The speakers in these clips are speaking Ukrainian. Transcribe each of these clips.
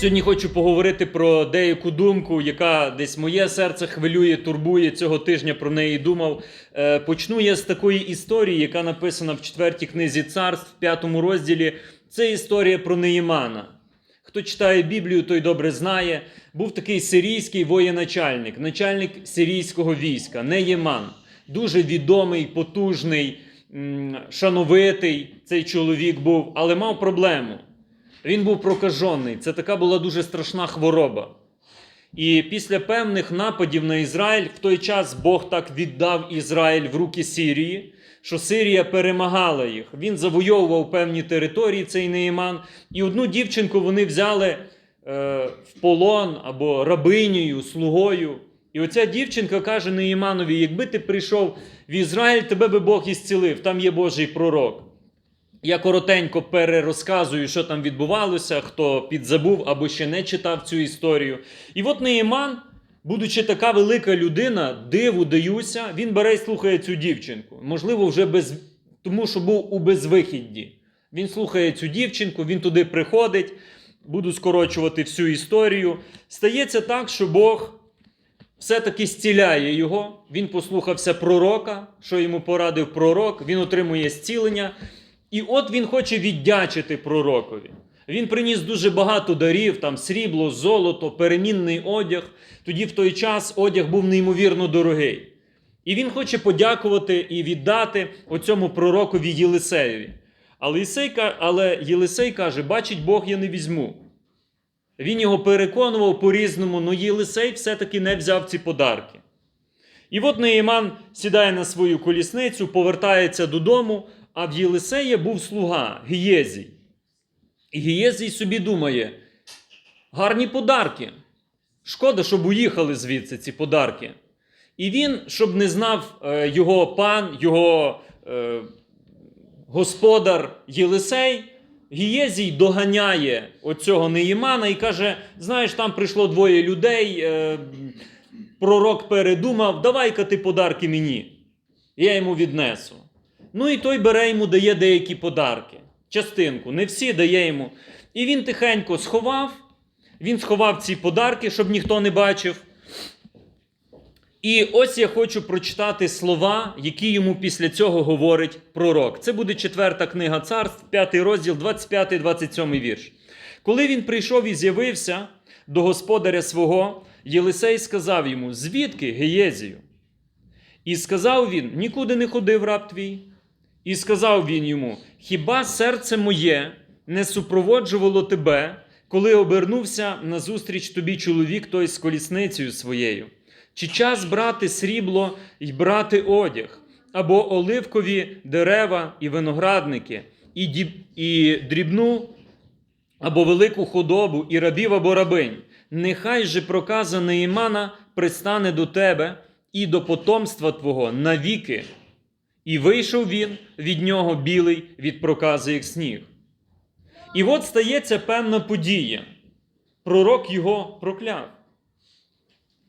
Сьогодні хочу поговорити про деяку думку, яка десь моє серце хвилює, турбує цього тижня. Про неї думав. Е, Почну я з такої історії, яка написана в четвертій книзі царств, в п'ятому розділі. Це історія про Неїмана. Хто читає Біблію, той добре знає. Був такий сирійський воєначальник, начальник сирійського війська, Неєман. Дуже відомий, потужний, шановитий цей чоловік був, але мав проблему. Він був прокажений. Це така була дуже страшна хвороба. І після певних нападів на Ізраїль в той час Бог так віддав Ізраїль в руки Сирії, що Сирія перемагала їх. Він завойовував певні території, цей Неїман. І одну дівчинку вони взяли е, в полон або рабинею, слугою. І оця дівчинка каже Неїманові: якби ти прийшов в Ізраїль, тебе би Бог ісцілив, там є Божий пророк. Я коротенько перерозказую, що там відбувалося, хто підзабув або ще не читав цю історію. І от Неєман, будучи така велика людина, диву даюся, він бере і слухає цю дівчинку. Можливо, вже без тому, що був у безвихідді. Він слухає цю дівчинку, він туди приходить. Буду скорочувати всю історію. Стається так, що Бог все-таки зціляє його. Він послухався пророка, що йому порадив пророк, він отримує зцілення. І от він хоче віддячити пророкові. Він приніс дуже багато дарів, там срібло, золото, перемінний одяг. Тоді в той час одяг був неймовірно дорогий. І він хоче подякувати і віддати оцьому пророкові Єлисеєві. Але, Ісей, але Єлисей каже: бачить Бог, я не візьму. Він його переконував по-різному, але Єлисей все-таки не взяв ці подарки. І от Неїман сідає на свою колісницю, повертається додому, а в Єлисея був слуга Гієзій. І Гієзій собі думає: гарні подарки. Шкода, щоб уїхали звідси ці подарки. І він, щоб не знав е, його пан, його е, господар Єлисей, Гієзій доганяє оцього Неїмана і каже: знаєш, там прийшло двоє людей, е, пророк передумав, давай-ка ти подарки мені. Я йому віднесу. Ну і той бере йому дає деякі подарки. Частинку, не всі дає йому. І він тихенько сховав. Він сховав ці подарки, щоб ніхто не бачив. І ось я хочу прочитати слова, які йому після цього говорить пророк. Це буде четверта книга царств, п'ятий розділ, 25-27 вірш. Коли він прийшов і з'явився до господаря свого, Єлисей сказав йому: Звідки Геєзію? І сказав він: Нікуди не ходив раб твій. І сказав він йому: Хіба серце моє не супроводжувало тебе, коли обернувся назустріч тобі чоловік той з колісницею своєю? Чи час брати срібло й брати одяг, або оливкові дерева і виноградники, і, діб, і дрібну або велику худобу, і рабів або рабинь? Нехай же проказа Неїмана пристане до тебе і до потомства твого навіки. І вийшов він від нього білий від прокази, як сніг. І от стається певна подія. Пророк його прокляв.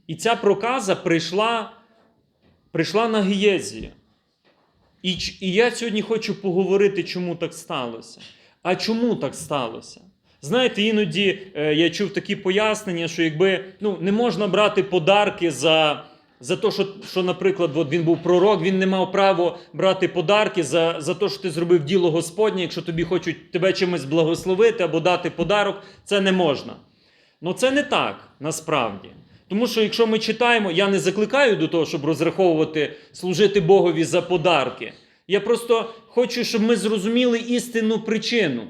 І ця проказа прийшла, прийшла на Гієзія. І, і я сьогодні хочу поговорити, чому так сталося. А чому так сталося? Знаєте, іноді е, я чув такі пояснення, що якби ну, не можна брати подарки за, за те, що, що, наприклад, от він був пророк, він не мав права брати подарки за, за те, що ти зробив діло Господнє, якщо тобі хочуть тебе чимось благословити або дати подарок, це не можна. Ну це не так насправді. Тому що якщо ми читаємо, я не закликаю до того, щоб розраховувати служити Богові за подарки. Я просто хочу, щоб ми зрозуміли істинну причину,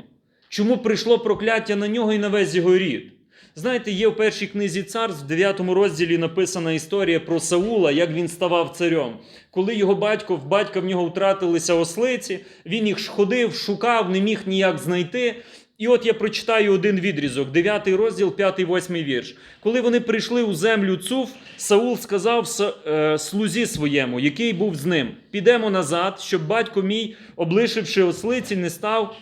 чому прийшло прокляття на нього і на весь його рід. Знаєте, є в першій книзі царств, в 9 розділі написана історія про Саула, як він ставав царем. Коли його батько, в батька в нього втратилися ослиці, він їх ходив, шукав, не міг ніяк знайти. І от я прочитаю один відрізок, 9 розділ, 5-8 вірш. Коли вони прийшли у землю Цуф, Саул сказав е, слузі своєму, який був з ним: Підемо назад, щоб батько мій, облишивши ослиці, не став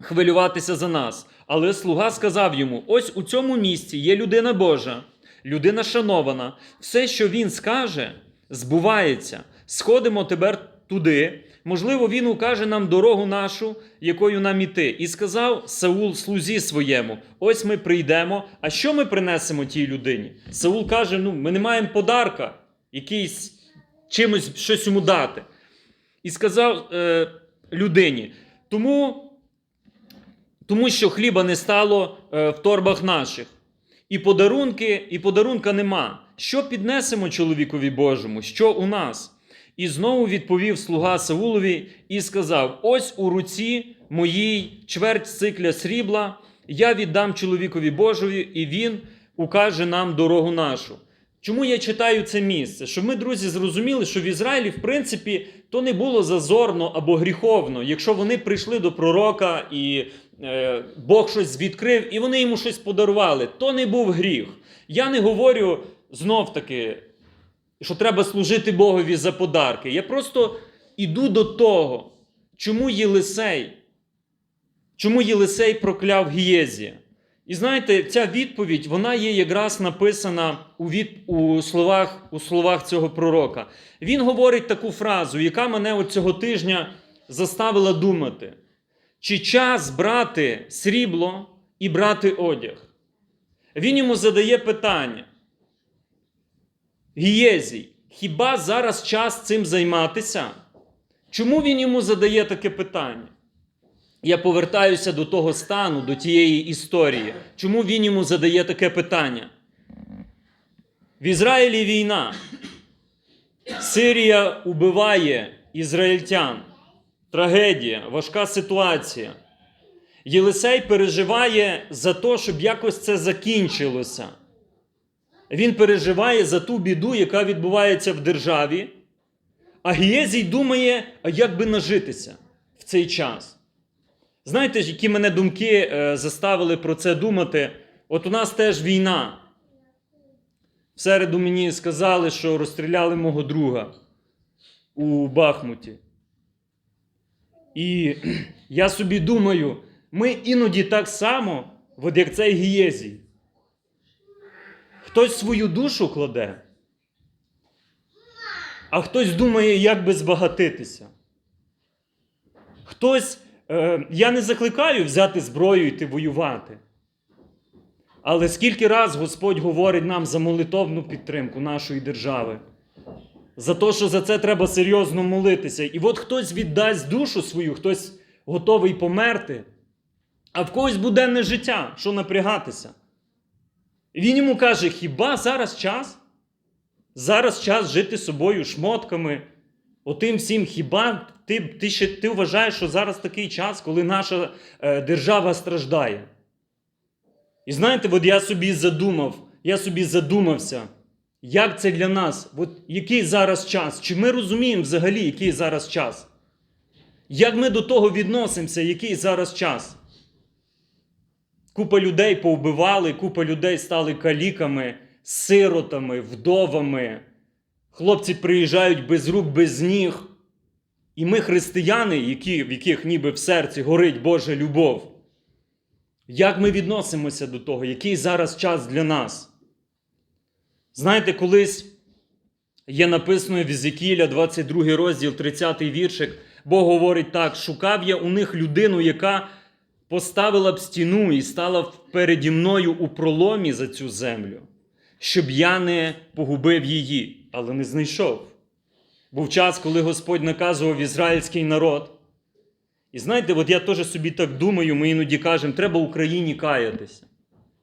хвилюватися за нас. Але слуга сказав йому: ось у цьому місці є людина Божа, людина шанована. Все, що він скаже, збувається. Сходимо тепер туди. Можливо, він укаже нам дорогу нашу, якою нам іти. І сказав Саул слузі своєму: ось ми прийдемо. А що ми принесемо тій людині? Саул каже: ну, ми не маємо подарка, якийсь чимось щось йому дати. І сказав е, людині: тому, тому що хліба не стало е, в торбах наших. І подарунки, і подарунка нема. Що піднесемо чоловікові Божому? Що у нас? І знову відповів слуга Саулові і сказав: Ось у руці моїй чверть цикля срібла, я віддам чоловікові Божові, і він укаже нам дорогу нашу. Чому я читаю це місце? Щоб ми, друзі, зрозуміли, що в Ізраїлі, в принципі, то не було зазорно або гріховно, якщо вони прийшли до пророка і е, Бог щось відкрив, і вони йому щось подарували, то не був гріх. Я не говорю знов таки, що треба служити Богові за подарки. Я просто іду до того, чому Єлисей, чому Єлисей прокляв Гієзія. І знаєте, ця відповідь вона є якраз написана у, від, у, словах, у словах цього пророка. Він говорить таку фразу, яка мене цього тижня заставила думати: чи час брати срібло і брати одяг? Він йому задає питання. Гієзій, хіба зараз час цим займатися? Чому він йому задає таке питання? Я повертаюся до того стану, до тієї історії. Чому він йому задає таке питання? В Ізраїлі війна. Сирія убиває ізраїльтян. Трагедія, важка ситуація. Єлисей переживає за те, щоб якось це закінчилося. Він переживає за ту біду, яка відбувається в державі. А Гієзій думає, як би нажитися в цей час. Знаєте, які мене думки е, заставили про це думати? От у нас теж війна. В середу мені сказали, що розстріляли мого друга у Бахмуті. І я собі думаю, ми іноді так само, от як цей Гієзій. Хтось свою душу кладе, а хтось думає, як би збагатитися. Хтось, я не закликаю взяти зброю і йти воювати. Але скільки раз Господь говорить нам за молитовну підтримку нашої держави, за те, що за це треба серйозно молитися. І от хтось віддасть душу свою, хтось готовий померти, а в когось буденне життя, що напрягатися. Він йому каже: хіба зараз час? Зараз час жити собою шмотками, отим всім, хіба ти ти, ще, ти вважаєш, що зараз такий час, коли наша е, держава страждає? І знаєте, от я собі задумав, я собі задумався, як це для нас, от який зараз час? Чи ми розуміємо взагалі, який зараз час? Як ми до того відносимося, який зараз час? Купа людей повбивали, купа людей стали каліками, сиротами, вдовами. Хлопці приїжджають без рук, без ніг. І ми, християни, які, в яких ніби в серці горить Божа любов. Як ми відносимося до того, який зараз час для нас? Знаєте, колись є написано в Єзекіля, 22 розділ, 30 віршик, Бог говорить так: шукав я у них людину, яка поставила б стіну і стала переді мною у проломі за цю землю, щоб я не погубив її, але не знайшов. Був час, коли Господь наказував ізраїльський народ. І знаєте, от я теж собі так думаю, ми іноді кажемо, треба Україні каятися.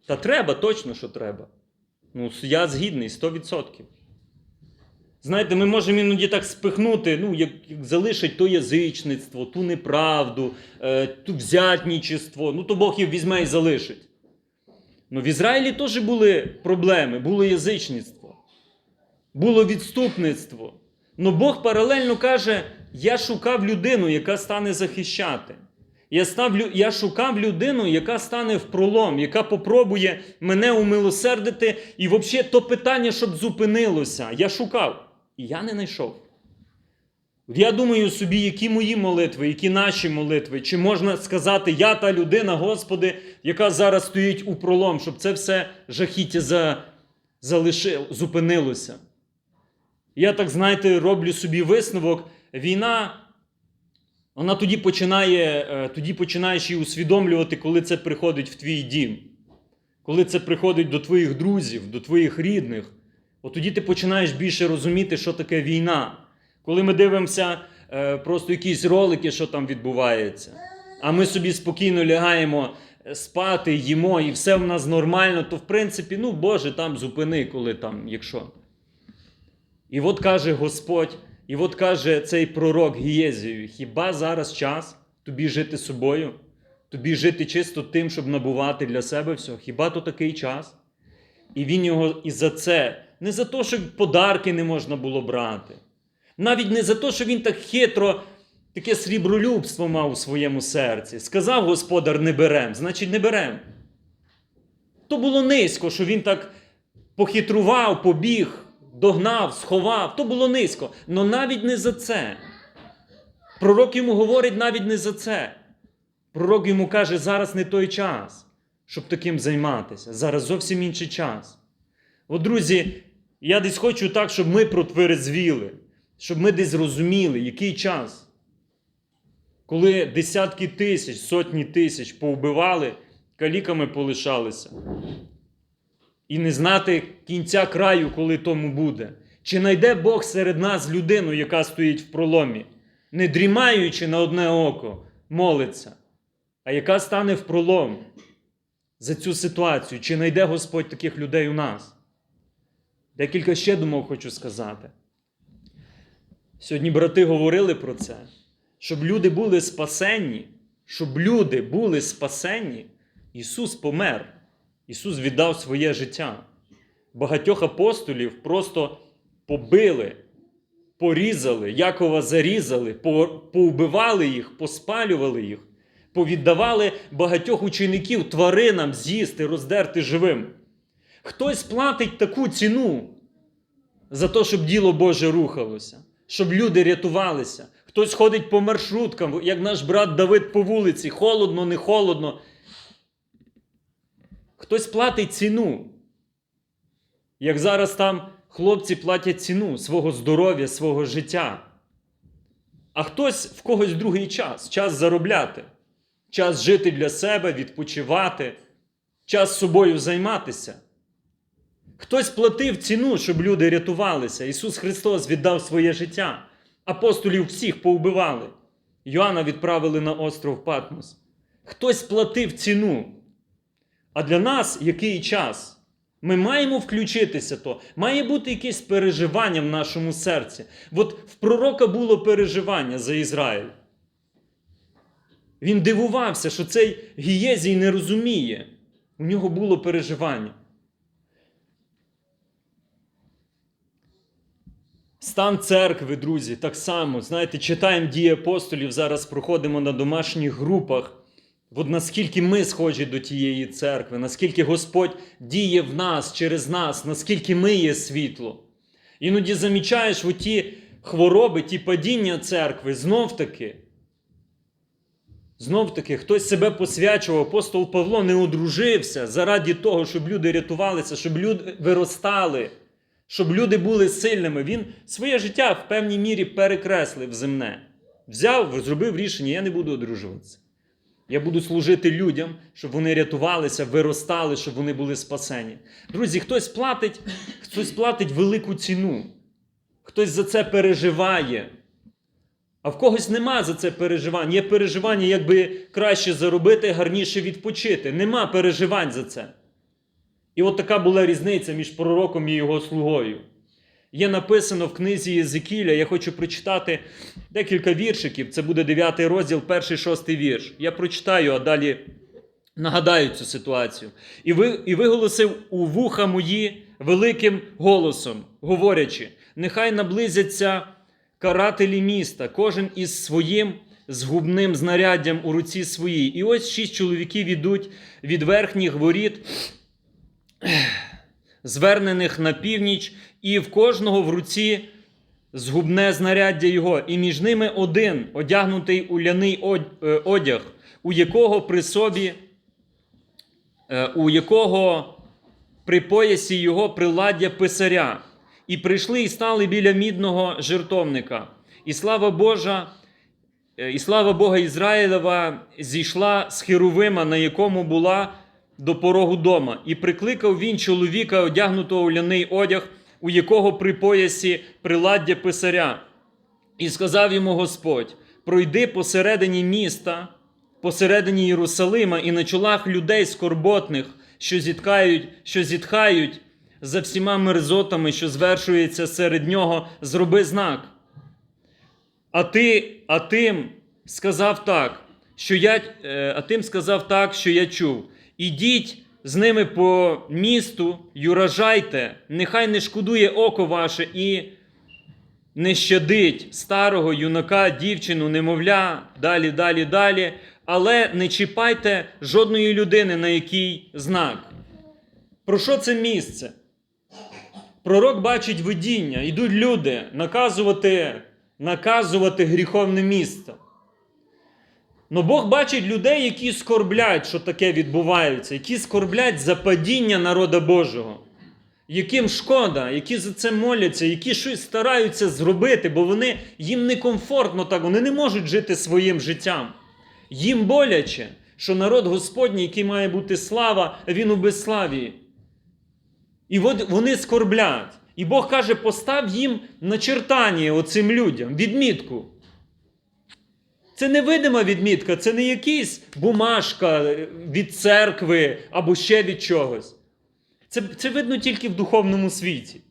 Та треба, точно, що треба. Ну, я згідний 100%. Знаєте, ми можемо іноді так спихнути, ну, як, як залишить то язичництво, ту неправду, е, ту взятнічество, ну то Бог їх візьме і залишить. Ну, в Ізраїлі теж були проблеми, було язичництво, було відступництво. Ну Бог паралельно каже: я шукав людину, яка стане захищати. Я, став, я шукав людину, яка стане в пролом, яка попробує мене умилосердити. І взагалі то питання, щоб зупинилося. Я шукав. І я не знайшов. Я думаю собі, які мої молитви, які наші молитви, чи можна сказати, я та людина, Господи, яка зараз стоїть у пролом, щоб це все жахіття за, залишило, зупинилося. Я так, знаєте, роблю собі висновок. війна, вона тоді починає, е, тоді починаєш її усвідомлювати, коли це приходить в твій дім, коли це приходить до твоїх друзів, до твоїх рідних. От тоді ти починаєш більше розуміти, що таке війна. Коли ми дивимося е, просто якісь ролики, що там відбувається, а ми собі спокійно лягаємо е, спати, їмо, і все в нас нормально, то в принципі, ну Боже, там зупини, коли там, якщо. І от каже Господь, і от каже цей пророк Гієзію, хіба зараз час тобі жити собою, тобі жити чисто тим, щоб набувати для себе все? Хіба то такий час? І він його і за це, не за те, що подарки не можна було брати, навіть не за те, що він так хитро, таке срібролюбство мав у своєму серці. Сказав господар, не берем, значить не берем. То було низько, що він так похитрував, побіг, догнав, сховав. То було низько. Но навіть не за це. Пророк йому говорить навіть не за це. Пророк йому каже, зараз не той час, щоб таким займатися. Зараз зовсім інший час. От, друзі, я десь хочу так, щоб ми протверезвіли, щоб ми десь зрозуміли, який час. Коли десятки тисяч, сотні тисяч повбивали, каліками полишалися. І не знати кінця краю, коли тому буде. Чи найде Бог серед нас людину, яка стоїть в проломі, не дрімаючи на одне око, молиться, а яка стане в пролом за цю ситуацію? Чи найде Господь таких людей у нас? Декілька ще думок хочу сказати. Сьогодні брати говорили про це, щоб люди були спасенні, щоб люди були спасенні, Ісус помер. Ісус віддав своє життя. Багатьох апостолів просто побили, порізали, Якова зарізали, по- повбивали їх, поспалювали їх, повіддавали багатьох учеників тваринам з'їсти, роздерти живим. Хтось платить таку ціну за те, щоб діло Боже рухалося, щоб люди рятувалися. Хтось ходить по маршруткам, як наш брат Давид по вулиці, холодно, не холодно. Хтось платить ціну. Як зараз там хлопці платять ціну свого здоров'я, свого життя. А хтось в когось другий час, час заробляти, час жити для себе, відпочивати, час собою займатися. Хтось платив ціну, щоб люди рятувалися. Ісус Христос віддав своє життя. Апостолів всіх повбивали. Йоанна відправили на остров Патмос. Хтось платив ціну. А для нас який час? Ми маємо включитися то, має бути якесь переживання в нашому серці. От в пророка було переживання за Ізраїль. Він дивувався, що цей Гієзій не розуміє. У нього було переживання. Стан церкви, друзі, так само. Знаєте, читаємо дії апостолів, зараз проходимо на домашніх групах. От наскільки ми схожі до тієї церкви, наскільки Господь діє в нас, через нас, наскільки ми є світло. Іноді замічаєш от ті хвороби, ті падіння церкви, знов таки. Знов таки, хтось себе посвячував, апостол Павло не одружився заради того, щоб люди рятувалися, щоб люди виростали, щоб люди були сильними. Він своє життя в певній мірі перекреслив земне. Взяв, зробив рішення, я не буду одружуватися. Я буду служити людям, щоб вони рятувалися, виростали, щоб вони були спасені. Друзі, хтось платить, хтось платить велику ціну, хтось за це переживає. А в когось нема за це переживань. Є переживання, якби краще заробити, гарніше відпочити. Нема переживань за це. І от така була різниця між пророком і його слугою. Є написано в книзі Єзекіля, я хочу прочитати декілька віршиків. Це буде 9 розділ, перший шостий вірш. Я прочитаю, а далі нагадаю цю ситуацію. І, ви, і виголосив у вуха мої великим голосом, говорячи: нехай наблизяться карателі міста, кожен із своїм згубним знаряддям у руці своїй. І ось шість чоловіків ідуть від верхніх воріт звернених на північ, і в кожного в руці згубне знаряддя його, і між ними один, одягнутий у ляний е, одяг, у якого при собі, е, у якого при поясі його приладдя писаря. І прийшли і стали біля мідного жертовника. і слава Божа, е, і слава Бога Ізраїлева зійшла з Херувима, на якому була до порогу дома, і прикликав він чоловіка, одягнутого у ляний одяг, у якого при поясі приладдя писаря. І сказав йому Господь: пройди посередині міста, посередині Єрусалима, і на чолах людей скорботних, що зіткають, що зітхають за всіма мерзотами, що звершується серед нього, зроби знак. А ти, а тим сказав так, що я, е, а тим сказав так, що я чув. Ідіть з ними по місту й уражайте, нехай не шкодує око ваше і не щадить старого юнака, дівчину, немовля, далі, далі, далі. Але не чіпайте жодної людини, на який знак. Про що це місце? Пророк бачить видіння, йдуть люди наказувати, наказувати гріховне місто. Но Бог бачить людей, які скорблять, що таке відбувається, які скорблять за падіння народа Божого, яким шкода, які за це моляться, які щось стараються зробити, бо вони, їм некомфортно так, вони не можуть жити своїм життям. Їм боляче, що народ Господній, який має бути слава, він у безславії. І от вони скорблять. І Бог каже: постав їм начертання оцим людям, відмітку. Це невидима відмітка, це не якась бумажка від церкви або ще від чогось. Це, це видно тільки в духовному світі.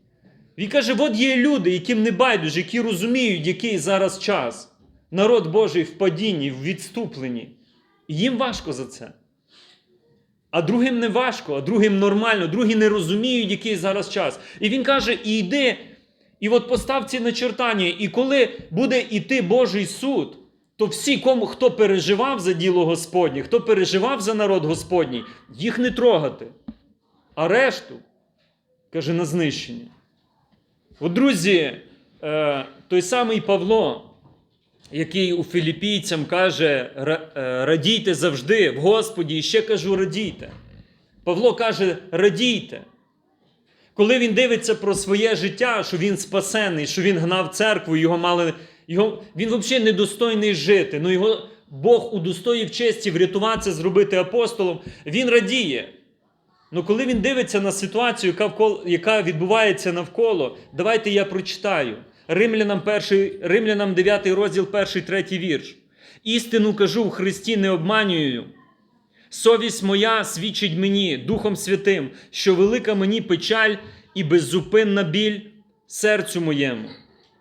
Він каже: от є люди, яким не байдуже, які розуміють, який зараз час. Народ Божий в падінні, в відступленні. Їм важко за це. А другим не важко, а другим нормально, другі не розуміють, який зараз час. І він каже: і йди, і от постав ці начертання, і коли буде йти Божий суд, то всі, кому, хто переживав за діло Господнє, хто переживав за народ Господній, їх не трогати. А решту, каже, на знищення. От, друзі, е, той самий Павло, який у філіпійцям каже: е, радійте завжди в Господі, і ще кажу, радійте. Павло каже, радійте. Коли він дивиться про своє життя, що він спасений, що він гнав церкву, його мали, його, він взагалі недостойний жити. Ну його Бог удостоїв честі врятуватися, зробити апостолом, він радіє. Ну коли він дивиться на ситуацію, яка, вколо, яка відбувається навколо, давайте я прочитаю. Римлянам, перший, Римлянам 9 розділ, 1, 3 вірш. Істину кажу в Христі не обманюю. Совість моя свідчить мені, Духом Святим, що велика мені печаль і беззупинна біль серцю моєму.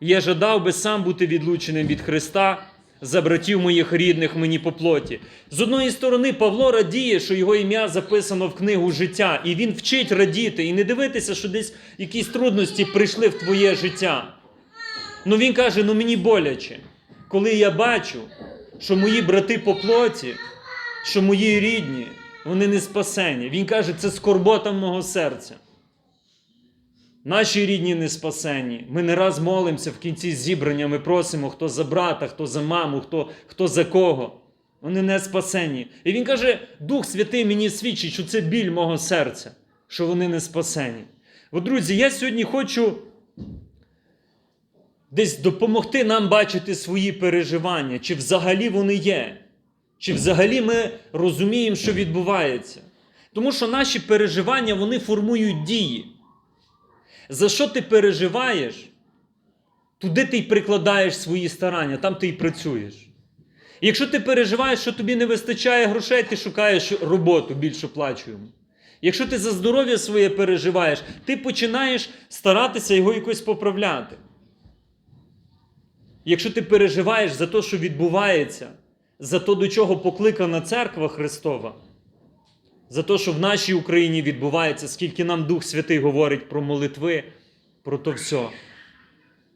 Я жадав би сам бути відлученим від Христа за братів моїх рідних мені по плоті. З одної сторони, Павло радіє, що його ім'я записано в книгу життя, і він вчить радіти і не дивитися, що десь якісь трудності прийшли в твоє життя. Ну він каже: ну мені боляче, коли я бачу, що мої брати по плоті, що мої рідні, вони не спасені. Він каже, це скорбота мого серця. Наші рідні не спасені. Ми не раз молимося в кінці зібрання, ми просимо, хто за брата, хто за маму, хто, хто за кого. Вони не спасені. І він каже: Дух Святий мені свідчить, що це біль мого серця, що вони не спасені. От, друзі, я сьогодні хочу десь допомогти нам бачити свої переживання, чи взагалі вони є, чи взагалі ми розуміємо, що відбувається. Тому що наші переживання вони формують дії. За що ти переживаєш, туди ти й прикладаєш свої старання, там ти й працюєш. Якщо ти переживаєш, що тобі не вистачає грошей, ти шукаєш роботу більш оплачуємо. Якщо ти за здоров'я своє переживаєш, ти починаєш старатися його якось поправляти. Якщо ти переживаєш за те, що відбувається, за те, до чого покликана церква Христова, за те, що в нашій Україні відбувається, скільки нам Дух Святий говорить про молитви, про то все.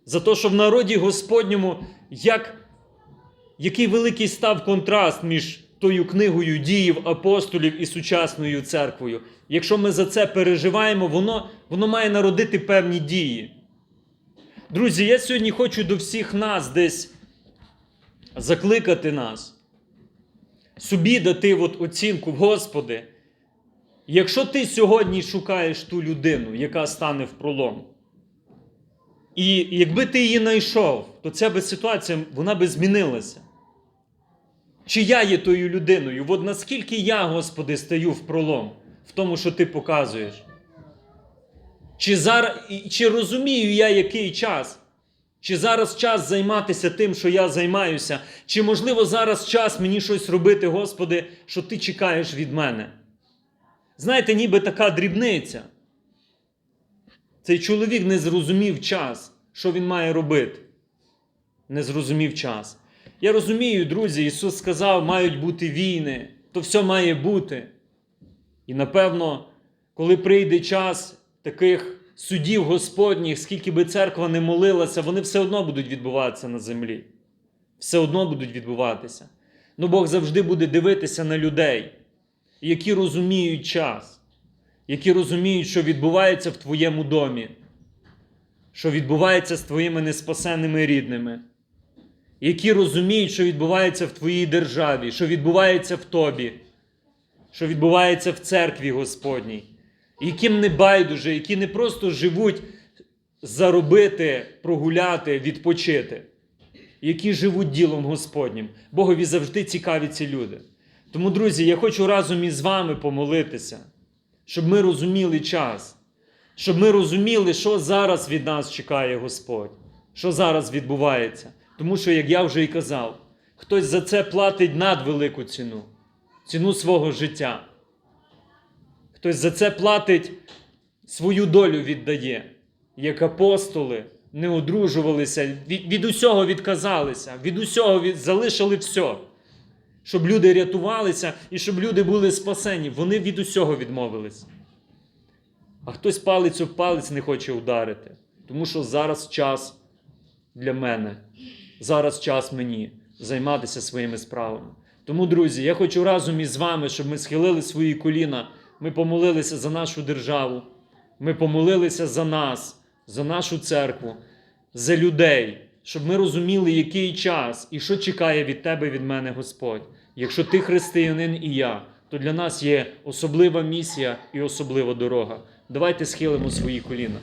За те, що в народі Господньому, як, який великий став контраст між тою книгою діїв апостолів і сучасною церквою. Якщо ми за це переживаємо, воно, воно має народити певні дії. Друзі, я сьогодні хочу до всіх нас десь закликати нас, собі дати от оцінку, Господи, якщо ти сьогодні шукаєш ту людину, яка стане в пролом, І якби ти її знайшов, то ця би ситуація вона би змінилася. Чи я є тою людиною? От наскільки я, Господи, стаю в пролом в тому, що ти показуєш? Чи, зараз, чи розумію я, який час? Чи зараз час займатися тим, що я займаюся? Чи можливо зараз час мені щось робити, Господи, що ти чекаєш від мене? Знаєте, ніби така дрібниця. Цей чоловік не зрозумів час, що він має робити. Не зрозумів час. Я розумію, друзі, Ісус сказав, мають бути війни, то все має бути. І напевно, коли прийде час таких судів Господніх, скільки би церква не молилася, вони все одно будуть відбуватися на землі. Все одно будуть відбуватися. Ну Бог завжди буде дивитися на людей, які розуміють час, які розуміють, що відбувається в твоєму домі, що відбувається з твоїми неспасенними рідними, які розуміють, що відбувається в твоїй державі, що відбувається в тобі, що відбувається в церкві Господній, яким не байдуже, які не просто живуть заробити, прогуляти, відпочити, які живуть ділом Господнім. Богові завжди цікаві ці люди. Тому, друзі, я хочу разом із вами помолитися, щоб ми розуміли час, щоб ми розуміли, що зараз від нас чекає Господь, що зараз відбувається. Тому що, як я вже і казав, хтось за це платить надвелику ціну, ціну свого життя. Хтось за це платить свою долю віддає, як апостоли не одружувалися, від, від усього відказалися, від усього від, залишили все. Щоб люди рятувалися і щоб люди були спасені. Вони від усього відмовились. А хтось палець об палець не хоче ударити. Тому що зараз час для мене, зараз час мені займатися своїми справами. Тому, друзі, я хочу разом із вами, щоб ми схилили свої коліна, ми помолилися за нашу державу, ми помолилися за нас, за нашу церкву, за людей, щоб ми розуміли, який час і що чекає від тебе, від мене Господь. Якщо ти християнин і я, то для нас є особлива місія і особлива дорога. Давайте схилимо свої коліна.